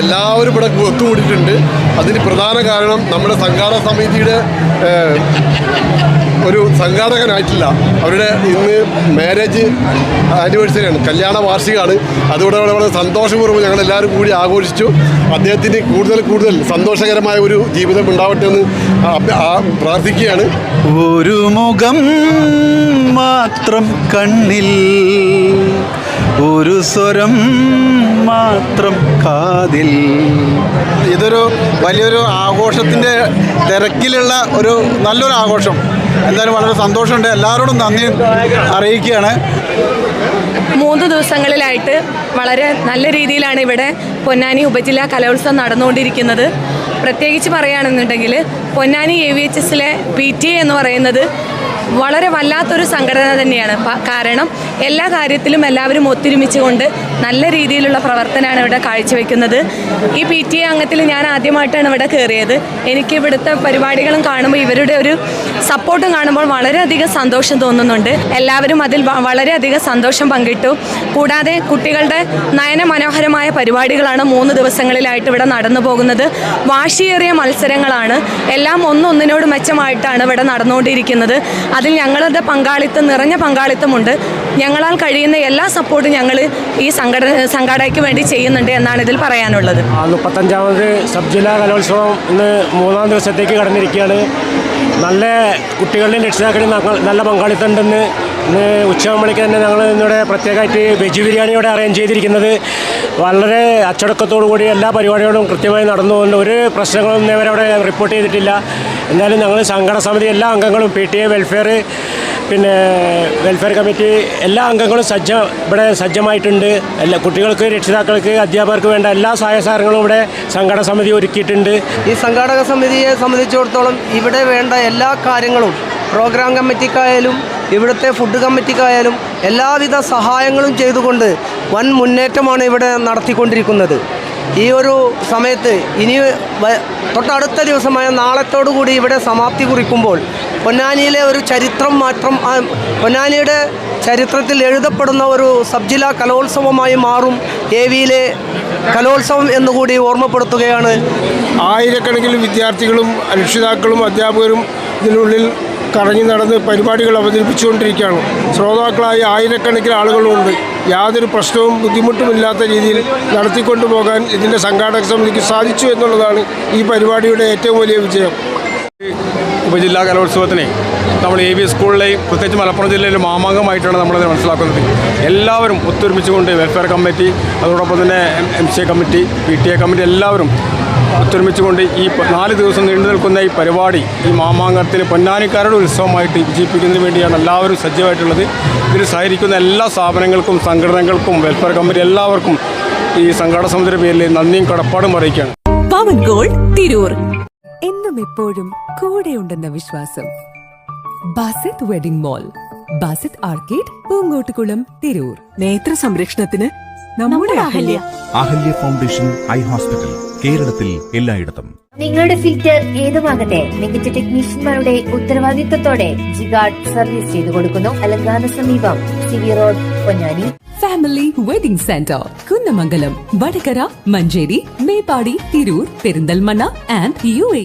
എല്ലാവരും ഇവിടെ ഒത്തുകൂടിയിട്ടുണ്ട്. അതിന് പ്രധാന കാരണം നമ്മുടെ സംഘാടക സമിതിയുടെ ഒരു സംഘാടകനായിട്ടില്ല. അവരുടെ ഇന്ന് മാരേജ് ആനിവേഴ്സറിയാണ് കല്യാണ വാർഷികമാണ്. അതുകൊണ്ട് വളരെ സന്തോഷപൂർവം ഞങ്ങൾ എല്ലാവരും കൂടി ആഘോഷിച്ചു. അദ്ദേഹത്തിന് കൂടുതൽ കൂടുതൽ സന്തോഷകരമായ ഒരു ജീവിതം ഉണ്ടാവട്ടെ എന്ന് പ്രാർത്ഥിക്കുകയാണ്. ഒരു മുഖം മാത്രം കണ്ണിൽ ഒരു സ്വരം മാത്രം കാതിൽ. ഇതൊരു വലിയൊരു ആഘോഷത്തിന്റെ തിരക്കിലുള്ള ഒരു നല്ലൊരു ആഘോഷം. എന്തായാലും വളരെ സന്തോഷമുണ്ട്. എല്ലാവരോടും നന്ദി അറിയിക്കുകയാണ്. മൂന്ന് ദിവസങ്ങളിലായിട്ട് വളരെ നല്ല രീതിയിലാണ് ഇവിടെ പൊന്നാനി ഉപജില്ലാ കലോത്സവം നടന്നുകൊണ്ടിരിക്കുന്നത്. പ്രത്യേകിച്ച് പറയുകയാണെന്നുണ്ടെങ്കിൽ പൊന്നാനി എ വി എച്ച് എസിലെ പി ടി എ എന്ന് പറയുന്നത് വളരെ വല്ലാത്തൊരു സംഘടന തന്നെയാണ്. കാരണം എല്ലാ കാര്യത്തിലും എല്ലാവരും ഒത്തൊരുമിച്ചുകൊണ്ട് നല്ല രീതിയിലുള്ള പ്രവർത്തനമാണ് ഇവിടെ കാഴ്ചവെക്കുന്നത്. ഈ പി ടി എ അംഗത്തിൽ ഞാൻ ആദ്യമായിട്ടാണ് ഇവിടെ കയറിയത്. എനിക്ക് ഇവിടുത്തെ പരിപാടികളും കാണുമ്പോൾ ഇവരുടെ ഒരു സപ്പോർട്ടും കാണുമ്പോൾ വളരെയധികം സന്തോഷം തോന്നുന്നുണ്ട്. എല്ലാവരും അതിൽ വളരെയധികം സന്തോഷം പങ്കിട്ടു. കൂടാതെ കുട്ടികളുടെ നയനമനോഹരമായ പരിപാടികളാണ് മൂന്ന് ദിവസങ്ങളിലായിട്ട് ഇവിടെ നടന്നു പോകുന്നത്. വാശിയേറിയ മത്സരങ്ങളാണ്. എല്ലാം ഒന്നൊന്നിനോട് മെച്ചമായിട്ടാണ് ഇവിടെ നടന്നുകൊണ്ടിരിക്കുന്നത്. അതിൽ ഞങ്ങളുടെ പങ്കാളിത്തം നിറഞ്ഞ പങ്കാളിത്തമുണ്ട്. ഞങ്ങളാൽ കഴിയുന്ന എല്ലാ സപ്പോർട്ടും ഞങ്ങൾ ഈ സംഘടന സംഘാടകയ്ക്ക് വേണ്ടി ചെയ്യുന്നുണ്ട് എന്നാണ് ഇതിൽ പറയാനുള്ളത്. മുപ്പത്തഞ്ചാമത് സബ് ജില്ലാ കലോത്സവം ഇന്ന് മൂന്നാം ദിവസത്തേക്ക് കടന്നിരിക്കുകയാണ്. നല്ല കുട്ടികളുടെയും രക്ഷിതാക്കളുടെയും നല്ല പങ്കാളിത്തം ഉണ്ടെന്ന് ഇന്ന് ഉച്ചയാകുമ്പോഴേക്ക് തന്നെ ഞങ്ങൾ ഇന്നിവിടെ പ്രത്യേകമായിട്ട് വെജ് ബിരിയാണിയോടെ അറേഞ്ച് ചെയ്തിരിക്കുന്നത്. വളരെ അച്ചടക്കത്തോടു കൂടി എല്ലാ പരിപാടികളും കൃത്യമായി നടന്നു പോകുന്നുണ്ട് ഒരു പ്രശ്നങ്ങളൊന്നും ഇവരവിടെ വരെ അവിടെ റിപ്പോർട്ട് ചെയ്തിട്ടില്ല. എന്നാലും ഞങ്ങൾ സംഘടന സമിതി എല്ലാ അംഗങ്ങളും പി ടി എ വെൽഫെയർ പിന്നെ വെൽഫെയർ കമ്മിറ്റി എല്ലാ അംഗങ്ങളും സജ്ജ ഇവിടെ സജ്ജമായിട്ടുണ്ട്. എല്ലാ കുട്ടികൾക്ക് രക്ഷിതാക്കൾക്ക് അധ്യാപകർക്ക് വേണ്ട എല്ലാ സഹായ സഹകരണങ്ങളും ഇവിടെ സംഘടന സമിതി ഒരുക്കിയിട്ടുണ്ട്. ഈ സംഘാടക സമിതിയെ സംബന്ധിച്ചിടത്തോളം ഇവിടെ വേണ്ട എല്ലാ കാര്യങ്ങളും പ്രോഗ്രാം കമ്മിറ്റിക്കായാലും ഇവിടുത്തെ ഫുഡ് കമ്മിറ്റിക്കായാലും എല്ലാവിധ സഹായങ്ങളും ചെയ്തുകൊണ്ട് വൻ മുന്നേറ്റമാണ് ഇവിടെ നടത്തിക്കൊണ്ടിരിക്കുന്നത്. ഈ ഒരു സമയത്ത് ഇനി തൊട്ടടുത്ത ദിവസമായ നാളത്തോടു കൂടി ഇവിടെ സമാപ്തി കുറിക്കുമ്പോൾ പൊന്നാനിയിലെ ഒരു ചരിത്രം മാത്രം പൊന്നാനിയുടെ ചരിത്രത്തിൽ എഴുതപ്പെടുന്ന ഒരു സബ് ജില്ലാ കലോത്സവമായി മാറും എ വിയിലെ കലോത്സവം എന്നുകൂടി ഓർമ്മപ്പെടുത്തുകയാണ്. ആയിരക്കണക്കിന് വിദ്യാർത്ഥികളും രക്ഷിതാക്കളും അധ്യാപകരും ഇതിനുള്ളിൽ കറങ്ങി നടന്ന് പരിപാടികൾ അവതരിപ്പിച്ചുകൊണ്ടിരിക്കുകയാണ്. ശ്രോതാക്കളായി ആയിരക്കണക്കിന് ആളുകളുണ്ട്. യാതൊരു പ്രശ്നവും ബുദ്ധിമുട്ടുമില്ലാത്ത രീതിയിൽ നടത്തിക്കൊണ്ടു പോകാൻ ഇതിന്റെ സംഘാടക സമിതിക്ക് സാധിച്ചു എന്നുള്ളതാണ് ഈ പരിപാടിയുടെ ഏറ്റവും വലിയ വിജയം. ഉപജില്ലാ കലോത്സവത്തിനെ നമ്മൾ എ ബി സ്കൂളിലെയും പ്രത്യേകിച്ച് മലപ്പുറം ജില്ലയിലെ മാമാങ്കമായിട്ടാണ് നമ്മളത് മനസ്സിലാക്കുന്നത്. എല്ലാവരും ഒത്തൊരുമിച്ചുകൊണ്ട് വെൽഫെയർ കമ്മിറ്റി അതോടൊപ്പം തന്നെ M C A committee P T A committee എല്ലാവരും ഒത്തൊരുമിച്ചുകൊണ്ട് ഈ നാല് ദിവസം നീണ്ടു നിൽക്കുന്ന ഈ പരിപാടി ഈ മാമാങ്കത്തിന് പൊന്നാനിക്കാരുടെ ഉത്സവമായിട്ട് വിജയിപ്പിക്കുന്നതിന് വേണ്ടിയാണ് എല്ലാവരും സജ്ജമായിട്ടുള്ളത്. ഇതിൽ സഹകരിക്കുന്ന എല്ലാ സ്ഥാപനങ്ങൾക്കും സംഘടനകൾക്കും വെൽഫെയർ കമ്പനി എല്ലാവർക്കും ഈ സംഘടന സമിതിയുടെ പേരിൽ നന്ദിയും കടപ്പാടും അറിയിക്കുകയാണ്. പവൻ ഗോൾഡ് തിരൂർ. എന്നും എപ്പോഴും കൂടെയുണ്ടെന്ന വിശ്വാസം. Basith wedding mall Basith arcade Poongottukulam Tirur. നേത്ര സംരക്ഷണത്തിന് നമ്മുടെ Ahalya. Ahalya. Foundation eye hospital കേരളത്തിൽ എല്ലായിടത്തും. നിങ്ങളുടെ ഫിൽറ്റർ ഏതുമാകട്ടെ മികച്ച ടെക്നീഷ്യന്മാരുടെ ഉത്തരവാദിത്തത്തോടെ ജിഗാർഡ് സർവീസ് ചെയ്തു കൊടുക്കുന്നു. അലങ്കാന സമീപം CV road Ponnani. Family wedding centre Kunnamangalam Vadakara Manjeri Meppadi Tirur Perinthalmanna and U A